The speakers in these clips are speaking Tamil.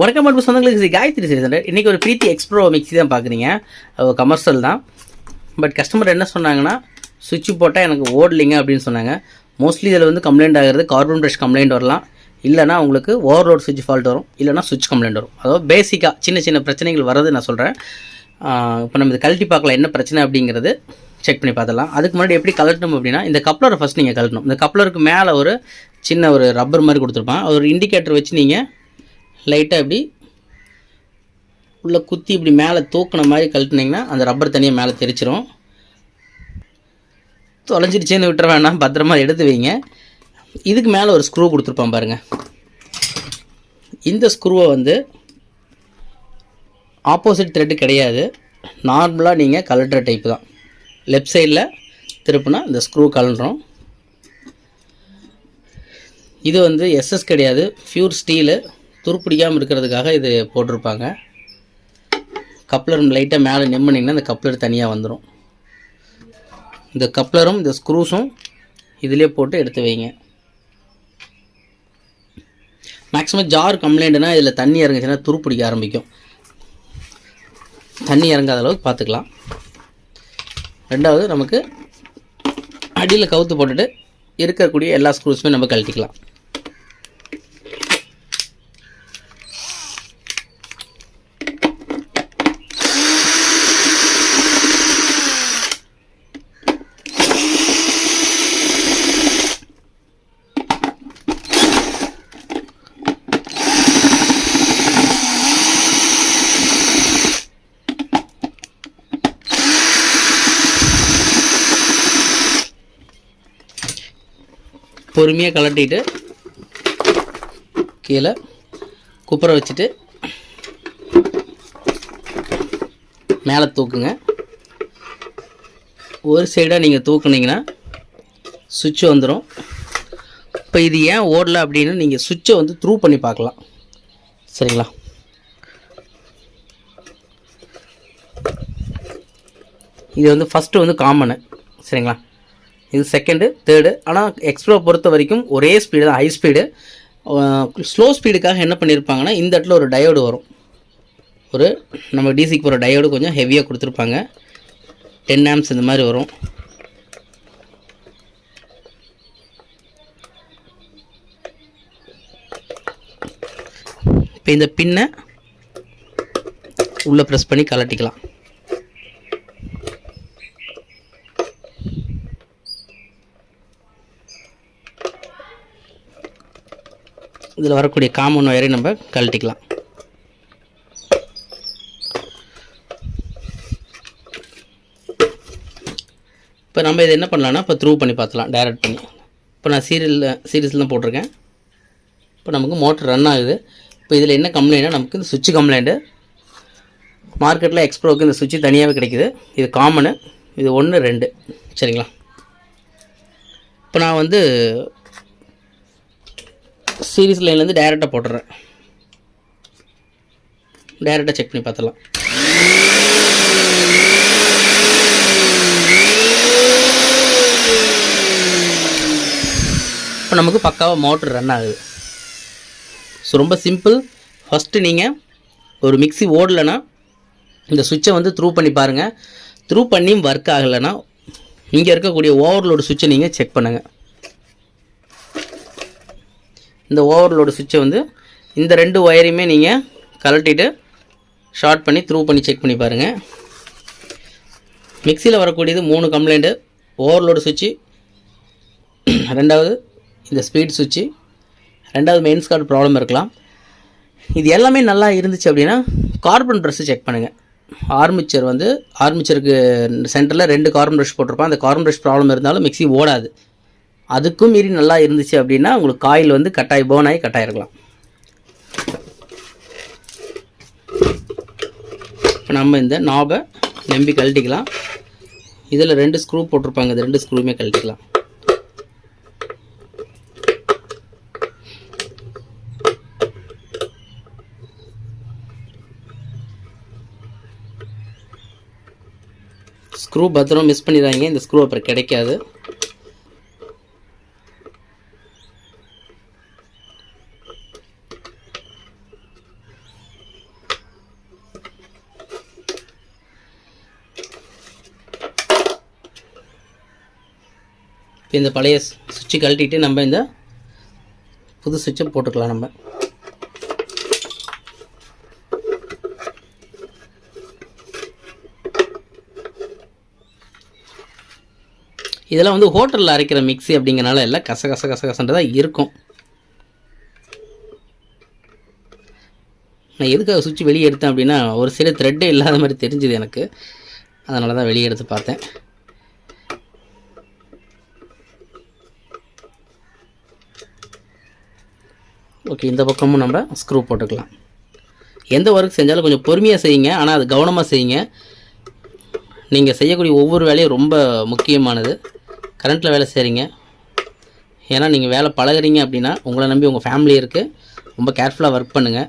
வணக்கம் மட்டும் சொந்தங்களுக்கு சரி காயத்ரி சரி இன்றைக்கி ஒரு பிரீத்தி எக்ஸ்ப்ரோ மிக்சி தான் பார்க்குறீங்க கமர்ஷியல் தான். பட் கஸ்டமர் என்ன சொன்னாங்கன்னா சுவிட்ச் போட்டால் எனக்கு ஓடலிங்க அப்படின்னு சொன்னாங்க. மோஸ்ட்லி இதில் வந்து கம்ப்ளைண்ட் ஆகிறது கார்பன் ப்ரஷ் கம்ப்ளைண்ட் வரலாம். இல்லைனா உங்களுக்கு ஓவர்லோட் சுவிட்ச் ஃபால்ட் வரும். இல்லைனா சுவிட்ச் கம்ப்ளைண்ட் வரும். அதாவது பேசிக்காக சின்ன சின்ன பிரச்சனைகள் வரது நான் சொல்கிறேன் இப்போ நம்ம இது கழட்டி பார்க்கலாம் என்ன பிரச்சனை அப்படிங்கிறது செக் பண்ணி பார்த்துலாம் அதுக்கு முன்னாடி எப்படி கலட்டணும் அப்படின்னா இந்த கப்ளரை ஃபஸ்ட் நீங்கள் கழட்டணும். இந்த கப்ளருக்கு மேலே ஒரு சின்ன ஒரு ரப்பர் மாதிரி கொடுத்துருப்பான் ஒரு இண்டிகேட்டர் வச்சு நீங்கள் லைட்டாக இப்படி உள்ளே குத்தி இப்படி மேலே தூக்குன மாதிரி கழட்டினீங்கன்னா அந்த ரப்பர் தனியாக மேலே தெரிச்சிரும். தொலைஞ்சிருச்சேன்னு விட்டுற வேணாம். பத்திரமா எடுத்து வைங்க. இதுக்கு மேலே ஒரு ஸ்க்ரூ கொடுத்துருப்பான் பாருங்கள் இந்த ஸ்க்ரூவை வந்து ஆப்போசிட் த்ரெட்டு கிடையாது. நார்மலாக நீங்கள் கலட்டுற டைப் தான். லெஃப்ட் சைடில் திருப்பினா இந்த ஸ்க்ரூ கலண்டுறோம் இது வந்து எஸ்எஸ் கிடையாது. ஃப்யூர் ஸ்டீலு துருப்பிடிக்காமல் இருக்கிறதுக்காக இது போட்டிருப்பாங்க. கப்ளர் லைட்டாக மேலே நிம்மனிங்கன்னா இந்த கப்ளர் தனியாக வந்துடும் இந்த கப்ளரும் இந்த ஸ்க்ரூஸும் இதிலே போட்டு எடுத்து வைங்க. மேக்ஸிமம் ஜார் கம்ப்ளைண்ட்னா இதில் தண்ணி இறங்குச்சுன்னா துருப்பிடிக்க ஆரம்பிக்கும். தண்ணி இறங்காத அளவுக்கு பார்த்துக்கலாம் ரெண்டாவது நமக்கு அடியில் கவுத்து போட்டுட்டு இருக்கக்கூடிய எல்லா ஸ்க்ரூஸுமே நம்ம கழட்டிக்கலாம். பொறுமையாக கலட்டிட்டு கீழே குப்புற வச்சுட்டு மேலே தூக்குங்க. ஒரு சைடாக நீங்கள் தூக்குனீங்கன்னா சுவிட்ச் வந்துடும் இப்போ இது ஏன் ஓடல அப்படின்னு நீங்கள் சுவிட்சை வந்து த்ரூ பண்ணி பார்க்கலாம். சரிங்களா? இது வந்து ஃபஸ்ட்டு வந்து காமனு சரிங்களா? இது செகண்டு தேர்டு ஆனால் எக்ஸ்ப்ரோ பொறுத்த வரைக்கும் ஒரே ஸ்பீடு தான் ஹை ஸ்பீடு ஸ்லோ ஸ்பீடுக்காக என்ன பண்ணியிருப்பாங்கன்னா இந்த இடத்துல ஒரு டயோடு வரும். ஒரு நம்ம டிசிக்கு போகிற டயோடு கொஞ்சம் ஹெவியாக கொடுத்துருப்பாங்க. டென் ஆம்ஸ் இந்த மாதிரி வரும். இப்போ இந்த பின்னை உள்ளே ப்ரெஸ் பண்ணி கலட்டிக்கலாம் இதில் வரக்கூடிய காமன் ஒயரை நம்ம கழட்டிக்கலாம். இப்போ நம்ம இதை என்ன பண்ணலாம்னா இப்போ த்ரூ பண்ணி பார்த்துலாம் டைரக்ட் பண்ணி. இப்போ நான் சீரியலில் சீரியஸில் தான் போட்டிருக்கேன். இப்போ நமக்கு மோட்டர் ரன் ஆகுது. இப்போ இதில் என்ன கம்ப்ளைண்ட்னா நமக்கு இந்த சுவிட்ச் கம்ப்ளைண்ட்டு மார்க்கெட்டில் எக்ஸ்ப்ரோவுக்கு இந்த சுவிட்சு தனியாகவே கிடைக்குது. இது காமனு இது ஒன்று ரெண்டு. சரிங்களா? இப்போ நான் வந்து சீரியஸ் லைன்லேருந்து டேரெக்டாக போட்டுறேன். டேரெக்டாக செக் பண்ணி பார்த்துலாம் இப்போ நமக்கு பக்காவாக மோட்ரு ரன் ஆகுது. ஸோ ரொம்ப சிம்பிள் ஃபஸ்ட்டு நீங்கள் ஒரு மிக்ஸி ஓடலைன்னா இந்த சுவிட்சை வந்து த்ரூ பண்ணி பாருங்கள் த்ரூ பண்ணியும் ஒர்க் ஆகலைன்னா இங்கே இருக்கக்கூடிய ஓவர்லோடு சுவிட்சை நீங்கள் செக் பண்ணுங்கள் இந்த ஓவர்லோடு சுவிட்சை வந்து இந்த ரெண்டு ஒயரையுமே நீங்கள் கலட்டிட்டு ஷார்ட் பண்ணி த்ரூ பண்ணி செக் பண்ணி பாருங்கள் மிக்சியில் வரக்கூடியது மூணு கம்ப்ளைண்ட்டு ஓவர்லோடு சுவிட்சு ரெண்டாவது இந்த ஸ்பீட் சுவிட்சு ரெண்டாவது மெயின்ஸ் கார்டு ப்ராப்ளம் இருக்கலாம். இது எல்லாமே நல்லா இருந்துச்சு அப்படின்னா கார்பன் ப்ரெஷ்ஷு செக் பண்ணுங்கள் ஆர்மிச்சர் வந்து ஆர்மிச்சருக்கு சென்டரில் ரெண்டு கார்பன் ப்ரஷ் போட்டிருப்பான். அந்த கார்பன் ப்ரஷ் ப்ராப்ளம் இருந்தாலும் மிக்ஸி ஓடாது. அதுக்கும் மீறி நல்லா இருந்துச்சு அப்படின்னா உங்களுக்கு காயில் வந்து கட்டாயி பேர்ன் ஆகி கட்டாயிருக்கலாம் இப்போ நம்ம இந்த நாபை நம்பி கழட்டிக்கலாம். இதில் ரெண்டு ஸ்க்ரூ போட்டிருப்பாங்க. இந்த ரெண்டு ஸ்க்ரூவுமே கழட்டிக்கலாம். ஸ்க்ரூ பத்திரம் மிஸ் பண்ணிடுறாங்க இந்த ஸ்க்ரூ அப்புறம் கிடைக்காது. இந்த பழைய சுவிட்சு கழட்டிட்டு நம்ம இந்த புது சுவிட்சை போட்டுக்கலாம் நம்ம. இதெல்லாம் வந்து ஹோட்டலில் அரைக்கிற மிக்ஸி அப்படிங்கிறனால எல்லாம் கச கச கச கசன்றதாக இருக்கும். நான் எதுக்காக சுவிட்ச் வெளியே எடுத்தேன் அப்படின்னா ஒரு சில த்ரெட்டே இல்லாத மாதிரி தெரிஞ்சுது எனக்கு. அதனால தான் வெளியே எடுத்து பார்த்தேன். ஓகே இந்த பக்கமும் நம்ம ஸ்க்ரூ போட்டுக்கலாம். எந்த ஒர்க் செஞ்சாலும் கொஞ்சம் பொறுமையாக செய்யுங்க. ஆனால் அது கவனமாக செய்யுங்க. நீங்கள் செய்யக்கூடிய ஒவ்வொரு வேலையும் ரொம்ப முக்கியமானது. கரண்ட்டில் வேலை செய்கிறீங்க ஏன்னா நீங்கள் வேலை பழகுறீங்க அப்படின்னா உங்களை நம்பி உங்கள் ஃபேமிலி இருக்குது ரொம்ப கேர்ஃபுல்லாக ஒர்க் பண்ணுங்கள்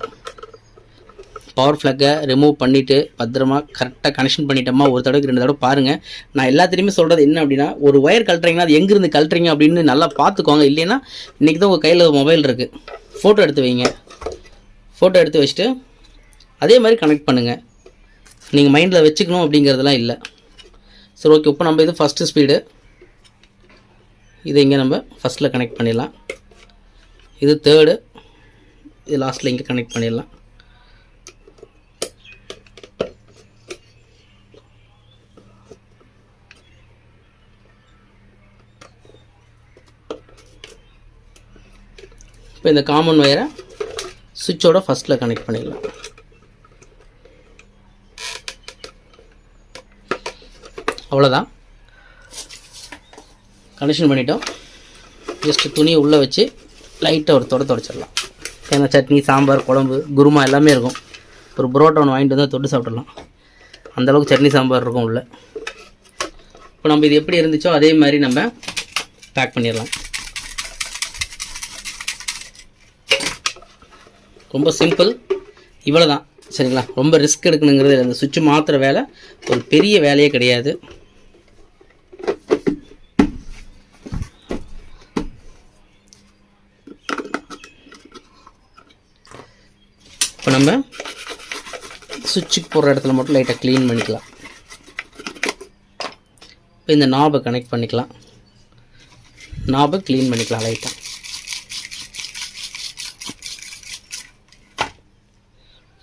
பவர் ஃப்ளக்கை ரிமூவ் பண்ணிவிட்டு பத்திரமா கரெக்டாக கனெக்ஷன் பண்ணிட்டோமா ஒரு தடவைக்கு ரெண்டு தடவை பாருங்கள் நான் எல்லாத்துலேயுமே சொல்கிறது என்ன அப்படின்னா ஒரு ஒயர் கழட்டுறீங்கன்னா அது எங்கேருந்து கழட்டுறீங்க அப்படின்னு நல்லா பார்த்துக்கோங்க. இல்லைன்னா இன்றைக்கி தான் உங்கள் கையில் மொபைல் இருக்குது ஃபோட்டோ எடுத்து வைங்க. ஃபோட்டோ எடுத்து வச்சுட்டு அதே மாதிரி கனெக்ட் பண்ணுங்கள் நீங்கள் மைண்டில் வச்சுக்கணும் அப்படிங்கிறதுலாம் இல்லை. சரி ஓகே இப்போ நம்ம இது ஃபஸ்ட்டு ஸ்பீடு இதை இங்கே நம்ம ஃபஸ்ட்டில் கனெக்ட் பண்ணிடலாம். இது தேர்டு இது லாஸ்ட்டில் இங்கே கனெக்ட் பண்ணிடலாம். இப்போ இந்த காமன் ஒயரை சுவிட்சோட ஃபஸ்ட்டில் கனெக்ட் பண்ணிடலாம். அவ்வளோதான் கனெக்ஷன் பண்ணிட்டோம். ஜஸ்ட்டு துணியை உள்ளே வச்சு லைட்டாக ஒரு தொட தொடச்சிடலாம். ஏன்னா சட்னி சாம்பார் குழம்பு குருமா எல்லாமே இருக்கும். ஒரு புரோட்டா ஒன்று வாங்கிட்டு வந்தால் தொட்டு சாப்பிடலாம். அந்தளவுக்கு சட்னி சாம்பார் இருக்கும் உள்ள. இப்போ நம்ம இது எப்படி இருந்துச்சோ அதே மாதிரி நம்ம பேக் பண்ணிடலாம். ரொம்ப சிம்பிள் இவ்வளோ தான் சரிங்களா? ரொம்ப ரிஸ்க் எடுக்கணுங்கிறது அந்த இந்த சுவிட்ச் மாற்றுற வேலை ஒரு பெரிய வேலையே கிடையாது. இப்போ நம்ம சுவிட்சுக்கு போடுற இடத்துல மட்டும் லைட்டாக க்ளீன் பண்ணிக்கலாம். இப்போ இந்த நாபை கனெக்ட் பண்ணிக்கலாம். நாபை க்ளீன் பண்ணிக்கலாம் லைட்டாக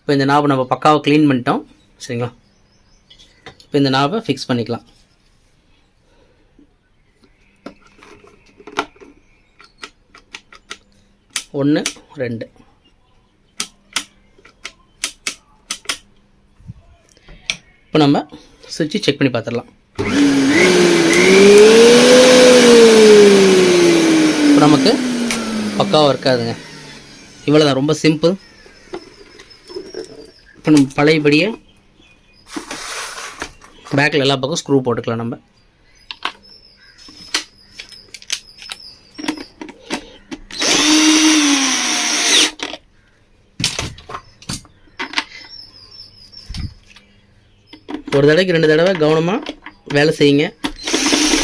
இப்போ இந்த நாபை நம்ம பக்காவாக க்ளீன் பண்ணிட்டோம். சரிங்களா? இப்போ இந்த நாபை ஃபிக்ஸ் பண்ணிக்கலாம். ஒன்று ரெண்டு. இப்போ நம்ம சுவிட்சு செக் பண்ணி பார்த்துடலாம் இப்போ நமக்கு பக்காவாக இருக்காதுங்க. இவ்வளோ தான் ரொம்ப சிம்பிள் இப்போ நம்ம பழையபடியே. பேக்கில் எல்லா பக்கம் ஸ்க்ரூ போட்டுக்கலாம் நம்ம. ஒரு தடவைக்கு ரெண்டு தடவை கவனமாக வேலை செய்யுங்க.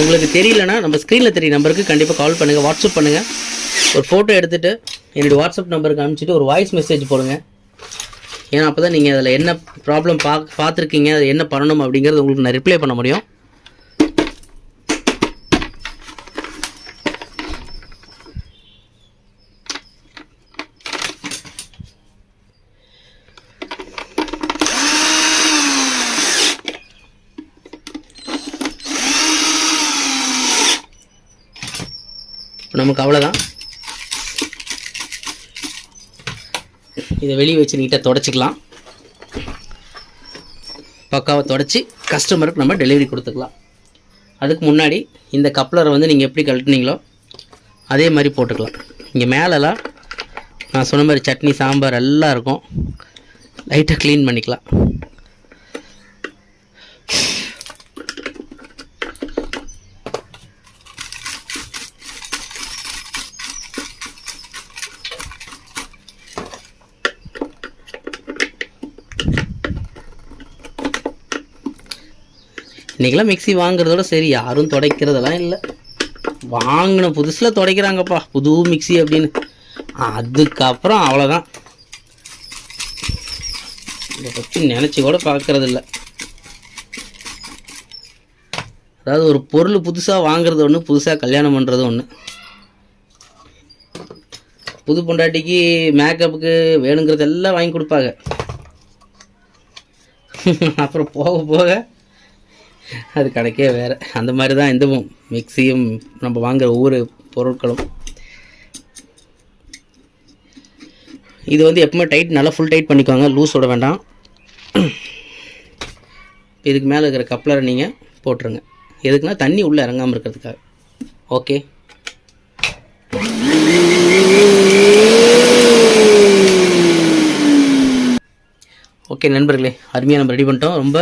உங்களுக்கு தெரியலனா நம்ம ஸ்க்ரீனில் தெரிய நம்பருக்கு கண்டிப்பாக கால் பண்ணுங்கள் வாட்ஸ்அப் பண்ணுங்கள் ஒரு ஃபோட்டோ எடுத்துகிட்டு என்னுடைய வாட்ஸ்அப் நம்பருக்கு அனுப்பிச்சிட்டு ஒரு வாய்ஸ் மெசேஜ் போடுங்க. ஏன்னா அப்போ தான் நீங்கள் அதில் என்ன ப்ராப்ளம் பா பார்த்துருக்கீங்க அது என்ன பண்ணணும் அப்படிங்கிறது உங்களுக்கு நான் ரிப்ளை பண்ண முடியும். நமக்கு அவ்வளோதான் இதை வெளியே வச்சு நீட்டாக தொடச்சிக்கலாம். பக்காவை தொடச்சி கஸ்டமருக்கு நம்ம டெலிவரி கொடுத்துக்கலாம். அதுக்கு முன்னாடி இந்த கப்ளரை வந்து நீங்கள் எப்படி கழட்டினீங்களோ அதே மாதிரி போட்டுக்கலாம். இங்கே மேலெலாம் நான் சொன்ன மாதிரி சட்னி சாம்பார் எல்லாம் இருக்கும். லைட்டாக க்ளீன் பண்ணிக்கலாம். இன்றைக்கெல்லாம் மிக்சி வாங்குறதோட சரி யாரும் துடைக்கிறதெல்லாம் இல்லை. வாங்கின புதுசில் துடைக்கிறாங்கப்பா புது மிக்ஸி அப்படின்னு. அதுக்கப்புறம் அவ்வளோதான் இதை பற்றி நினச்சி கூட பார்க்குறதில்ல. அதாவது ஒரு பொருள் புதுசாக வாங்குறது ஒன்று புதுசாக கல்யாணம் பண்ணுறது ஒன்று புது பொண்டாட்டிக்கு மேக்கப்புக்கு வேணுங்கிறதெல்லாம் வாங்கி கொடுப்பாங்க. அப்புறம் போக போக அது கணக்கே வேறு. அந்த மாதிரி தான் இதுவும். மிக்சியும் நம்ம வாங்குகிற ஒவ்வொரு பொருட்களும். இது வந்து எப்பவுமே டைட் நல்லா ஃபுல் டைட் பண்ணிக்கோங்க. லூஸ் விட வேண்டாம். இதுக்கு மேலே இருக்கிற கப்ளரை நீங்கள் போட்டுருங்க. எதுக்குன்னா தண்ணி உள்ளே இறங்காமல் இருக்கிறதுக்காக. ஓகே ஓகே நண்பர்களே. அருமையாக நம்ம ரெடி பண்ணிட்டோம். ரொம்ப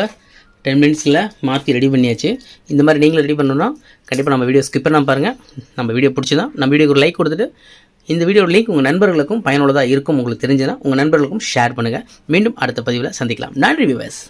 டென் மினிட்ஸில் மாற்றி ரெடி பண்ணியாச்சு. இந்த மாதிரி நீங்களும் ரெடி பண்ணணும்னா கண்டிப்பாக நம்ம வீடியோ ஸ்கிப் பண்ணாமல் பாருங்கள் நம்ம வீடியோ பிடிச்சிதான். நம்ம வீடியோக்கு ஒரு லைக் கொடுத்துட்டு இந்த வீடியோ லிங்க் உங்கள் நண்பர்களுக்கும் பயனுள்ளதாக இருக்கும். உங்களுக்கு தெரிஞ்சதுன்னா உங்கள் நண்பர்களுக்கும் ஷேர் பண்ணுங்கள் மீண்டும் அடுத்த பதிவில் சந்திக்கலாம். நன்றி விவாஸ்